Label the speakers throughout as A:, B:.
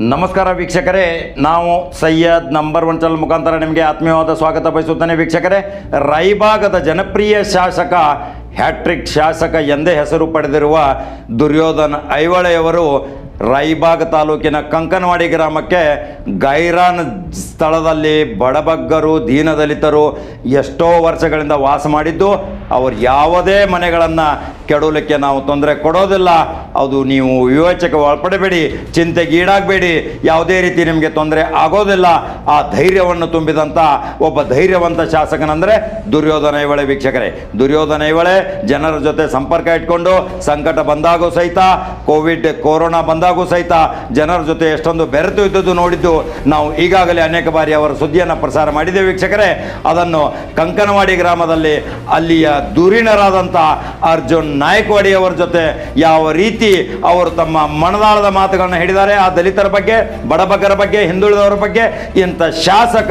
A: ನಮಸ್ಕಾರ ವೀಕ್ಷಕರೇ, ನಾವು ಸಯ್ಯದ್ ನಂಬರ್ ಒನ್ ಚಲ್ ಮುಖಾಂತರ ನಿಮಗೆ ಆತ್ಮೀಯವಾದ ಸ್ವಾಗತ ಬಯಸುತ್ತೇನೆ ವೀಕ್ಷಕರೇ. ರೈಭಾಗದ ಜನಪ್ರಿಯ ಶಾಸಕ, ಹ್ಯಾಟ್ರಿಕ್ ಶಾಸಕ ಎಂದೇ ಹೆಸರು ಪಡೆದಿರುವ ದುರ್ಯೋಧನ್ ಐವಳೆಯವರು ರಾಯಬಾಗ್ ತಾಲೂಕಿನ ಕಂಕನವಾಡಿ ಗ್ರಾಮಕ್ಕೆ ಗೈರಾನ್ ಸ್ಥಳದಲ್ಲಿ ಬಡಬಗ್ಗರು, ದೀನದಲಿತರು ಎಷ್ಟೋ ವರ್ಷಗಳಿಂದ ವಾಸ ಮಾಡಿದ್ದು, ಅವರು ಯಾವುದೇ ಮನೆಗಳನ್ನು ಕೆಡವಲಿಕ್ಕೆ ನಾವು ತೊಂದರೆ ಕೊಡೋದಿಲ್ಲ. ಅದು ನೀವು ವಿವೇಚಕ ಒಳಪಡಬೇಡಿ ಚಿಂತೆಗೆ ಈಡಾಗಬೇಡಿ. ಯಾವುದೇ ರೀತಿ ನಿಮಗೆ ತೊಂದರೆ ಆಗೋದಿಲ್ಲ. ಆ ಧೈರ್ಯವನ್ನು ತುಂಬಿದಂಥ ಒಬ್ಬ ಧೈರ್ಯವಂತ ಶಾಸಕನಂದರೆ ದುರ್ಯೋಧನ ಇವಳೆ ವೀಕ್ಷಕರೇ. ದುರ್ಯೋಧನ ಇವಳೆ ಜನರ ಜೊತೆ ಸಂಪರ್ಕ ಇಟ್ಕೊಂಡು ಸಂಕಟ ಬಂದಾಗೂ ಸಹಿತ, ಕೋವಿಡ್, ಕೊರೋನಾ ಬಂದಾಗೂ ಸಹಿತ ಜನರ ಜೊತೆ ಎಷ್ಟೊಂದು ಬೆರೆತು ಇದ್ದದ್ದು ನೋಡಿದ್ದು ನಾವು ಈಗಾಗಲೇ ಅನೇಕ ಬಾರಿ ಅವರ ಸುದ್ದಿಯನ್ನು ಪ್ರಸಾರ ಮಾಡಿದೆ ವೀಕ್ಷಕರೇ. ಅದನ್ನು ಕಂಕನವಾಡಿ ಗ್ರಾಮದಲ್ಲಿ ಅಲ್ಲಿಯ ದುರಿಣರಾದಂಥ ಅರ್ಜುನ್ ನಾಯಕವಾಡಿ ಅವರ ಜೊತೆ ಯಾವ ರೀತಿ ಅವರು ತಮ್ಮ ಮನದಾಳದ ಮಾತುಗಳನ್ನು ಹೇಳಿದ್ದಾರೆ, ಆ ದಲಿತರ ಬಗ್ಗೆ ಬಡಬಗ್ಗರ ಬಗ್ಗೆ, ಹಿಂದುಳಿದವರ ಬಗ್ಗೆ ಇಂಥ ಶಾಸಕ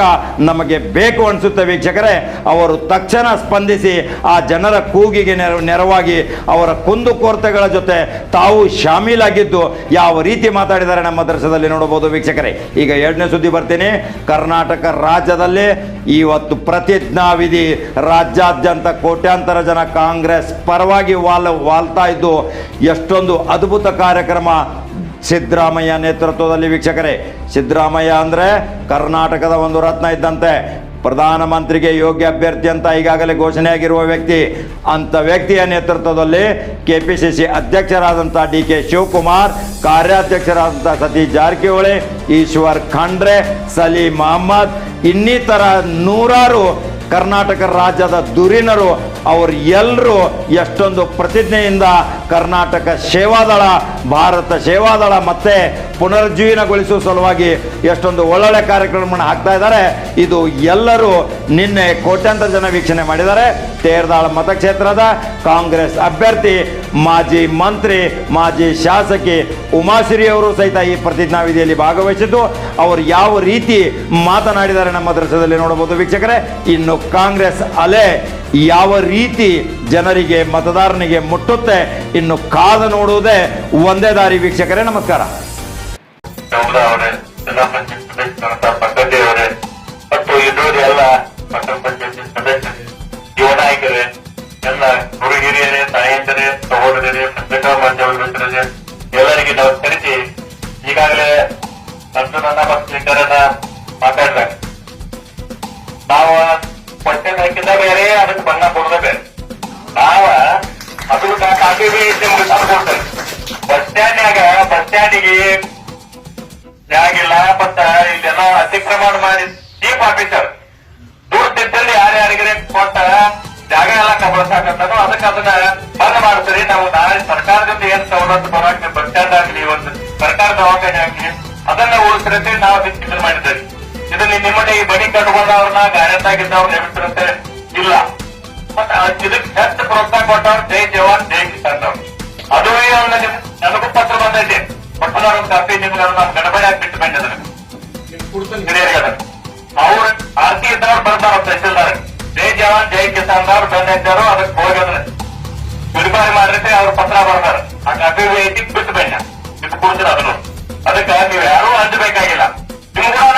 A: ನಮಗೆ ಬೇಕು ಅನಿಸುತ್ತೆ ವೀಕ್ಷಕರೇ. ಅವರು ತಕ್ಷಣ ಸ್ಪಂದಿಸಿ ಆ ಜನರ ಕೂಗಿಗೆ ನೆರ, ನೆರವಾಗಿ ಅವರ ಕುಂದುಕೊರತೆಗಳ ಜೊತೆ ತಾವು ಶಾಮೀಲಾಗಿದ್ದು ಯಾವ ರೀತಿ ಮಾತಾಡಿದ್ದಾರೆ ನಮ್ಮ ದರ್ಶನದಲ್ಲಿ ನೋಡಬಹುದು ವೀಕ್ಷಕರೇ. ಈಗ ಎರಡನೇ ಸುದ್ದಿ ಬರ್ತೀನಿ. ಕರ್ನಾಟಕ ರಾಜ್ಯದಲ್ಲಿ ಇವತ್ತು ಪ್ರತಿಜ್ಞಾವಿಧಿ ರಾಜ್ಯಾದ್ಯಂತ ಕೋಟ್ಯಾಂತರ ಜನ ಕಾಂಗ್ರೆಸ್ ಪರವಾಗಿ ವಾಲ್ ವಾಲ್ತಾ ಇದ್ದು ಎಷ್ಟೊಂದು ಅದ್ಭುತ ಕಾರ್ಯಕ್ರಮ ಸಿದ್ದರಾಮಯ್ಯ ನೇತೃತ್ವದಲ್ಲಿ ವೀಕ್ಷಕರೇ. ಸಿದ್ದರಾಮಯ್ಯ ಅಂದರೆ ಕರ್ನಾಟಕದ ಒಂದು ರತ್ನ ಇದ್ದಂತೆ. ಪ್ರಧಾನಮಂತ್ರಿಗೆ ಯೋಗ್ಯ ಅಭ್ಯರ್ಥಿ ಅಂತ ಈಗಾಗಲೇ ಘೋಷಣೆಯಾಗಿರುವ ವ್ಯಕ್ತಿ, ಅಂಥ ವ್ಯಕ್ತಿಯ ನೇತೃತ್ವದಲ್ಲಿ ಕೆ ಪಿ ಸಿ ಸಿ ಅಧ್ಯಕ್ಷರಾದಂಥ ಡಿ ಕೆ ಶಿವಕುಮಾರ್, ಕಾರ್ಯಾಧ್ಯಕ್ಷರಾದಂಥ ಸತೀಶ್ ಜಾರಕಿಹೊಳಿ, ಈಶ್ವರ್ ಖಂಡ್ರೆ ಸಲೀಮ್ ಅಹಮ್ಮದ್ ಇನ್ನಿತರ ನೂರಾರು ಕರ್ನಾಟಕ ರಾಜ್ಯದ ಧುರೀಣರು ಅವರು ಎಲ್ಲರೂ ಎಷ್ಟೊಂದು ಪ್ರತಿಜ್ಞೆಯಿಂದ ಕರ್ನಾಟಕ ಸೇವಾದಳ, ಭಾರತ ಸೇವಾದಳ ಮತ್ತೆ ಪುನರುಜ್ಜೀವನಗೊಳಿಸುವ ಸಲುವಾಗಿ ಎಷ್ಟೊಂದು ಒಳ್ಳೊಳ್ಳೆ ಕಾರ್ಯಕ್ರಮವನ್ನು ಹಾಕ್ತಾ ಇದ್ದಾರೆ. ಇದು ಎಲ್ಲರೂ ನಿನ್ನೆ ಕೋಟ್ಯಾಂತರ ಜನ ವೀಕ್ಷಣೆ ಮಾಡಿದ್ದಾರೆ. ತೇರ್ದಾಳ ಮತಕ್ಷೇತ್ರದ ಕಾಂಗ್ರೆಸ್ ಅಭ್ಯರ್ಥಿ, ಮಾಜಿ ಮಂತ್ರಿ, ಮಾಜಿ ಶಾಸಕಿ ಉಮಾಶ್ರೀ ಅವರು ಸಹಿತ ಈ ಪ್ರತಿಜ್ಞಾವಿಧಿಯಲ್ಲಿ ಭಾಗವಹಿಸಿದ್ದು, ಅವರು ಯಾವ ರೀತಿ ಮಾತನಾಡಿದ್ದಾರೆ ನಮ್ಮ ದೃಶ್ಯದಲ್ಲಿ ನೋಡಬಹುದು ವೀಕ್ಷಕರೇ. ಇನ್ನು ಕಾಂಗ್ರೆಸ್ ಅಲೆ ಯಾವ ರೀತಿ ಜನರಿಗೆ, ಮತದಾರನಿಗೆ ಮುಟ್ಟುತ್ತೆ, ಇನ್ನು ಕಾದ ನೋಡುವುದೇ ಒಂದೇ ದಾರಿ ವೀಕ್ಷಕರೇ, ನಮಸ್ಕಾರ.
B: ಮತ್ತು ಎಲ್ಲ ಪಟ್ಟಣ ಪಂಚಾಯತ್ ಸದಸ್ಯರೇ ಯುವ ನಾಯಕರೇ, ಎಲ್ಲ ಗುರು ಹಿರಿಯರೇ ತಾಯಂದಿರೇ ಸಹೋದರರೇ ಪತ್ರಿಕಾ ಮಾಧ್ಯಮ ಮಿತ್ರರೇ, ಎಲ್ಲರಿಗೆ ನಮಸ್ಕರಿಸಿ, ಈಗಾಗಲೇ ಅರ್ಜುನನ್ನ ಮತ್ತು ಸ್ಪೀಕರನ್ನ ಮಾತಾಡಿದಾಗ ನಾವು ಕ್ವಶನ್ ಹಾಕಿದ ಬೇರೆ ಅದಕ್ಕೆ ಬಣ್ಣ ಕೊಡದ ಬೇರೆ ನಾವ ಅದು ಕಾಫಿ ನಿಮ್ಗೆ ತಂದು ಕೊಡ್ತೇವೆ ಬಸ್ ಸ್ಟ್ಯಾಂಡ್ನಾಗ ಬಸ್ ಸ್ಟ್ಯಾಂಡಿಗೆ ಜಾಗಿಲ್ಲ ಮತ್ತ ಇಲ್ಲೆಲ್ಲ ಅತಿಕ್ರಮಣ ಮಾಡಿ ಚೀಫ್ ಆಫೀಸರ್ ದೂರದಿದ್ದಲ್ಲಿ ಯಾರ್ಯಾರಿಗೆ ಕೊಟ್ಟ ಜಾಗ ಎಲ್ಲ ಕಬಳಸಾಕತ್ತದೋ ಅದಕ್ಕೆ ಅದನ್ನ ಬಂದ್ ಮಾಡ್ತೀರಿ. ನಾವು ನಾಳೆ ಸರ್ಕಾರದಿಂದ ಏನ್ ಸವಲತ್ತು ಬರೋಕೆ ಬಸ್ ಸ್ಟ್ಯಾಂಡ್ ಆಗ್ಲಿ, ಒಂದು ಸರ್ಕಾರ ದವಾಖಾನೆ ಆಗ್ಲಿ, ಅದನ್ನ ಉಳಿಸಿರತ್ತೆ ನಾವು ಇದನ್ನ ಮಾಡಿದ್ದೇವೆ. ಇದನ್ನ ನಿಮ್ಮನೆ ಈ ಬಡಿ ಕಟ್ಕೊಂಡವ್ರನ್ನ ಆಗಿದ್ದವ್ರು ಎಬ್ಬಿಸಿರತ್ತೆ ಇಲ್ಲ. ಮತ್ತೆ ಇದಕ್ಕೆ ಹೆಚ್ಚು ಪ್ರೋತ್ಸಾಹ ಕೊಟ್ಟವ್ರು ಜೈ ಜವಾನ್, ಜೈ ಕಿಸಾನ್ ಅವ್ರು. ಅದು ಅವ್ರನ್ನ ನನಗೂ ಪತ್ರ ಬಂದೈತೆ. ಕೊಟ್ಟದವ್ರ ಕಾಪಿ ನಿಮ್ಗೆ ನಮ್ಮ ಗಡಬಡಿ ಹಾಕ್ಬಿಟ್ಟು ಬಂದಿದ್ದಾರೆ. ಹಿರಿಯರಿಗೆ ಅದನ್ನ. ಅವ್ರು ಆರ್ತಿ ಇದ್ದವ್ರು ಬರ್ತಾರ ತಹಸೀಲ್ದಾರ್ ಜೈ ಜವಾನ್, ಜೈ ಕಿಸಾನ್ ಅವ್ರು ಬಂದಿದ್ದಾರೋ ಅದಕ್ಕೆ ಹೋಗಿದ್ರೆ ಬಿಡುಗಡೆ ಮಾಡಿದ್ರೆ ಅವ್ರ ಪತ್ರ ಬರ್ತಾರ. ಆ ಕಾಪಿ ಐತಿ, ಬಿಟ್ಟು ಬಂದ ಬಿಟ್ಟು ಕೊಡ್ತೀರ ಅದನ್ನು. ಅದಕ್ಕೆ ನೀವು ಯಾರೂ ಹಂಚಬೇಕಾಗಿಲ್ಲ ನಿಮ್ಗೂ ಕೂಡ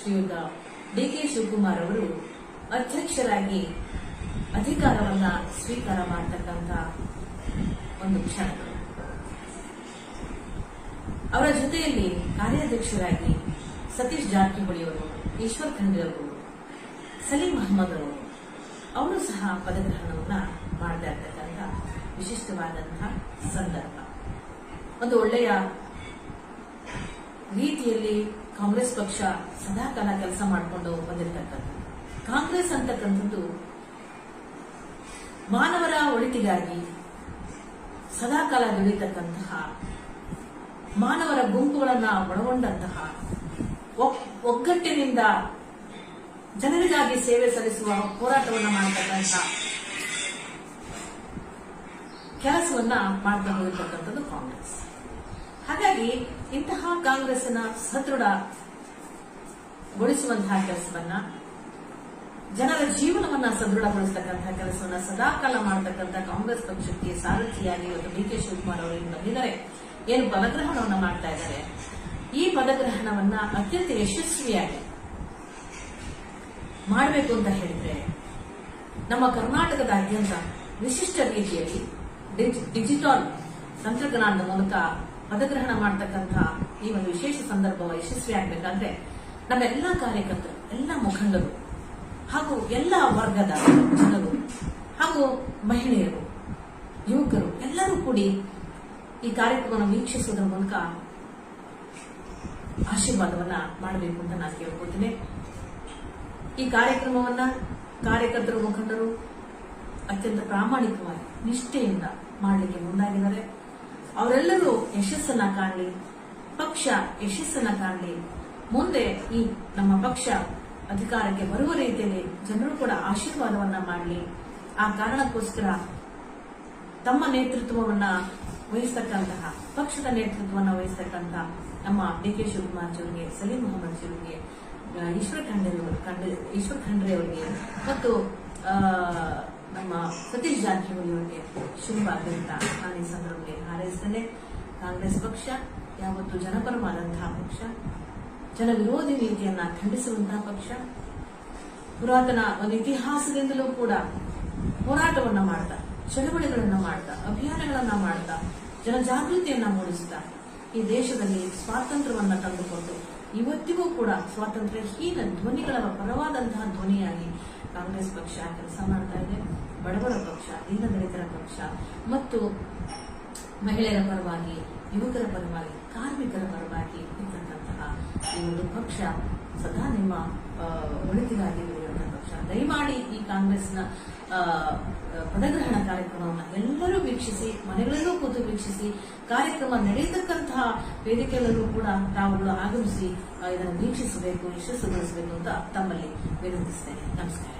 C: ಶ್ರೀಯುತ ಡಿ ಕೆ ಶಿವಕುಮಾರ್ ಅವರು ಅಧ್ಯಕ್ಷರಾಗಿ ಅಧಿಕಾರವನ್ನ ಸ್ವೀಕಾರ ಮಾಡತಕ್ಕಂತ ಒಂದು ಕ್ಷಣ ಅವರ ಜೊತೆಯಲ್ಲಿ ಕಾರ್ಯಾಧ್ಯಕ್ಷರಾಗಿ ಸತೀಶ್ ಜಾರಕಿಹೊಳಿ ಅವರು, ಈಶ್ವರ್ ಖಂಡ್ರೆ ಅವರು, ಸಲೀಂ ಅಹಮದ್ ಅವರು ಅವರು ಸಹ ಪದಗ್ರಹಣವನ್ನ ಮಾಡ್ತಾ ಇರ್ತಕ್ಕಂಥ ವಿಶಿಷ್ಟವಾದಂತಹ ಸಂದರ್ಭ. ಒಂದು ಒಳ್ಳೆಯ ರೀತಿಯಲ್ಲಿ ಕಾಂಗ್ರೆಸ್ ಪಕ್ಷ ಸದಾಕಾಲ ಕೆಲಸ ಮಾಡಿಕೊಂಡು ಬಂದಿರತಕ್ಕಂಥದ್ದು. ಕಾಂಗ್ರೆಸ್ ಅಂತಕ್ಕಂಥದ್ದು ಮಾನವರ ಒಳಿತಿಗಾಗಿ ಸದಾಕಾಲ ದುಡಿತಕ್ಕಂತಹ, ಮಾನವರ ಗುಂಪುಗಳನ್ನ ಒಳಗೊಂಡಂತಹ, ಒಗ್- ಒಗ್ಗಟ್ಟಿನಿಂದ ಜನರಿಗಾಗಿ ಸೇವೆ ಸಲ್ಲಿಸುವ ಹೋರಾಟವನ್ನ ಮಾಡತಕ್ಕಂಥ ಕೆಲಸವನ್ನ ಮಾಡ್ತಾ ಹೋಗಿರ್ತಕ್ಕಂಥದ್ದು ಕಾಂಗ್ರೆಸ್. ಹಾಗಾಗಿ ಇಂತಹ ಕಾಂಗ್ರೆಸ್ನ ಸದೃಢಗೊಳಿಸುವಂತಹ ಕೆಲಸವನ್ನ, ಜನರ ಜೀವನವನ್ನ ಸದೃಢಗೊಳಿಸತಕ್ಕಂತಹ ಕೆಲಸವನ್ನ ಸದಾಕಾಲ ಮಾಡತಕ್ಕಂತಹ ಕಾಂಗ್ರೆಸ್ ಪಕ್ಷಕ್ಕೆ ಸಾರಥಿಯಾಗಿ ಇವತ್ತು ಡಿ ಕೆ ಶಿವಕುಮಾರ್ ಅವರು ಬಂದಿದ್ದಾರೆ. ಏನು ಪದಗ್ರಹಣವನ್ನ ಮಾಡ್ತಾ ಇದ್ದಾರೆ? ಈ ಪದಗ್ರಹಣವನ್ನ ಅತ್ಯಂತ ಯಶಸ್ವಿಯಾಗಿ ಮಾಡಬೇಕು ಅಂತ ಹೇಳಿದ್ರೆ, ನಮ್ಮ ಕರ್ನಾಟಕದಾದ್ಯಂತ ವಿಶಿಷ್ಟ ರೀತಿಯಲ್ಲಿ ಡಿಜಿ- ಡಿಜಿಟಲ್ ತಂತ್ರಜ್ಞಾನದ ಮೂಲಕ ಪದಗ್ರಹಣ ಮಾಡ್ತಕ್ಕಂತಹ ಈ ಒಂದು ವಿಶೇಷ ಸಂದರ್ಭ ಯಶಸ್ವಿ ಆಗ್ಬೇಕಂದ್ರೆ ನಮ್ಮೆಲ್ಲ ಕಾರ್ಯಕರ್ತರು, ಎಲ್ಲ ಮುಖಂಡರು, ಹಾಗೂ ಎಲ್ಲ ವರ್ಗದ ಜನರು, ಹಾಗೂ ಮಹಿಳೆಯರು, ಯುವಕರು, ಎಲ್ಲರೂ ಕೂಡಿ ಈ ಕಾರ್ಯಕ್ರಮವನ್ನು ವೀಕ್ಷಿಸುವುದರ ಮೂಲಕ ಆಶೀರ್ವಾದವನ್ನ ಮಾಡಬೇಕು ಅಂತ ನಾನು ಕೇಳ್ಕೊತೇನೆ ಈ ಕಾರ್ಯಕ್ರಮವನ್ನ ಕಾರ್ಯಕರ್ತರು, ಮುಖಂಡರು ಅತ್ಯಂತ ಪ್ರಾಮಾಣಿಕವಾಗಿ ನಿಷ್ಠೆಯಿಂದ ಮಾಡಲಿಕ್ಕೆ ಮುಂದಾಗಿದ್ದಾರೆ. ಅವರೆಲ್ಲರೂ ಯಶಸ್ಸನ್ನ ಕಾಣಲಿ, ಪಕ್ಷ ಯಶಸ್ಸನ್ನ ಕಾಣಲಿ. ಮುಂದೆ ಈ ನಮ್ಮ ಪಕ್ಷ ಅಧಿಕಾರಕ್ಕೆ ಬರುವ ರೀತಿಯಲ್ಲಿ ಜನರು ಕೂಡ ಆಶೀರ್ವಾದವನ್ನ ಮಾಡಲಿ. ಆ ಕಾರಣಕ್ಕೋಸ್ಕರ ತಮ್ಮ ನೇತೃತ್ವವನ್ನ ವಹಿಸ್ತಕ್ಕಂತಹ, ಪಕ್ಷದ ನೇತೃತ್ವವನ್ನು ವಹಿಸ್ತಕ್ಕಂಥ ನಮ್ಮ ಡಿ ಕೆ ಶಿವಕುಮಾರ್ ಅವರಿಗೆ ಸಲೀಂ ಮೊಹಮ್ಮದ್ ಅವರಿಗೆ ಈಶ್ವರ ಖಂಡ್ರೆ ಈಶ್ವರ್ ಖಂಡ್ರೆ ಅವರಿಗೆ, ಮತ್ತು ನಮ್ಮ ಸತೀಶ್ ಜಾರಕಿಹೊಳಿ ಅವರಿಗೆ ಶುಭವಾಗಲಿ ಅಂತ ನಾನು ಈ ಸಂದರ್ಭದಲ್ಲಿ ಹಾರೈಸ್ತೇನೆ. ಕಾಂಗ್ರೆಸ್ ಪಕ್ಷ, ಯಾವತ್ತು ಜನಪರವಾದಂತಹ ಪಕ್ಷ ಜನ ವಿರೋಧಿ ನೀತಿಯನ್ನ ಖಂಡಿಸುವಂತಹ ಪಕ್ಷ, ಪುರಾತನ ಒಂದು ಇತಿಹಾಸದಿಂದಲೂ ಕೂಡ ಹೋರಾಟವನ್ನ ಮಾಡ್ತಾ, ಚಳವಳಿಗಳನ್ನ ಮಾಡ್ತಾ, ಅಭಿಯಾನಗಳನ್ನ ಮಾಡ್ತಾ, ಜನಜಾಗೃತಿಯನ್ನ ಮೂಡಿಸ್ತಾ ಈ ದೇಶದಲ್ಲಿ ಸ್ವಾತಂತ್ರ್ಯವನ್ನು ತಂದುಕೊಂಡು ಇವತ್ತಿಗೂ ಕೂಡ ಸ್ವಾತಂತ್ರ್ಯಹೀನ ಧ್ವನಿಗಳ ಪರವಾದಂತಹ ಧ್ವನಿಯಾಗಿ ಕಾಂಗ್ರೆಸ್ ಪಕ್ಷ ಕೆಲಸ ಮಾಡ್ತಾ ಇದೆ, ಬಡವರ ಪಕ್ಷ ದೀನದಲಿತರ ಪಕ್ಷ ಮತ್ತು ಮಹಿಳೆಯರ ಪರವಾಗಿ, ಯುವಕರ ಪರವಾಗಿ, ಕಾರ್ಮಿಕರ ಪರವಾಗಿ ಇರ್ತಕ್ಕಂತಹ ಈ ಒಂದು ಪಕ್ಷ ಸದಾ ನಿಮ್ಮ ಒಳಿತಿಗಾಗಿ ಬೆಳೆಯುವಂತಹ ಪಕ್ಷ. ದಯಮಾಡಿ ಈ ಕಾಂಗ್ರೆಸ್ನ ಪದಗ್ರಹಣ ಕಾರ್ಯಕ್ರಮವನ್ನು ಎಲ್ಲರೂ ವೀಕ್ಷಿಸಿ, ಮನೆಗಳಲ್ಲೂ ಕೂತು ವೀಕ್ಷಿಸಿ, ಕಾರ್ಯಕ್ರಮ ವೇದಿಕೆಗಳಲ್ಲೂ ಕೂಡ ತಾವುಗಳು ಆಗಮಿಸಿ ಇದನ್ನು ವೀಕ್ಷಿಸಬೇಕು ಯಶಸ್ಸುಗೊಳಿಸಬೇಕು ಅಂತ ತಮ್ಮಲ್ಲಿ ವಿನಂತಿಸ್ತೇನೆ. ನಮಸ್ಕಾರ.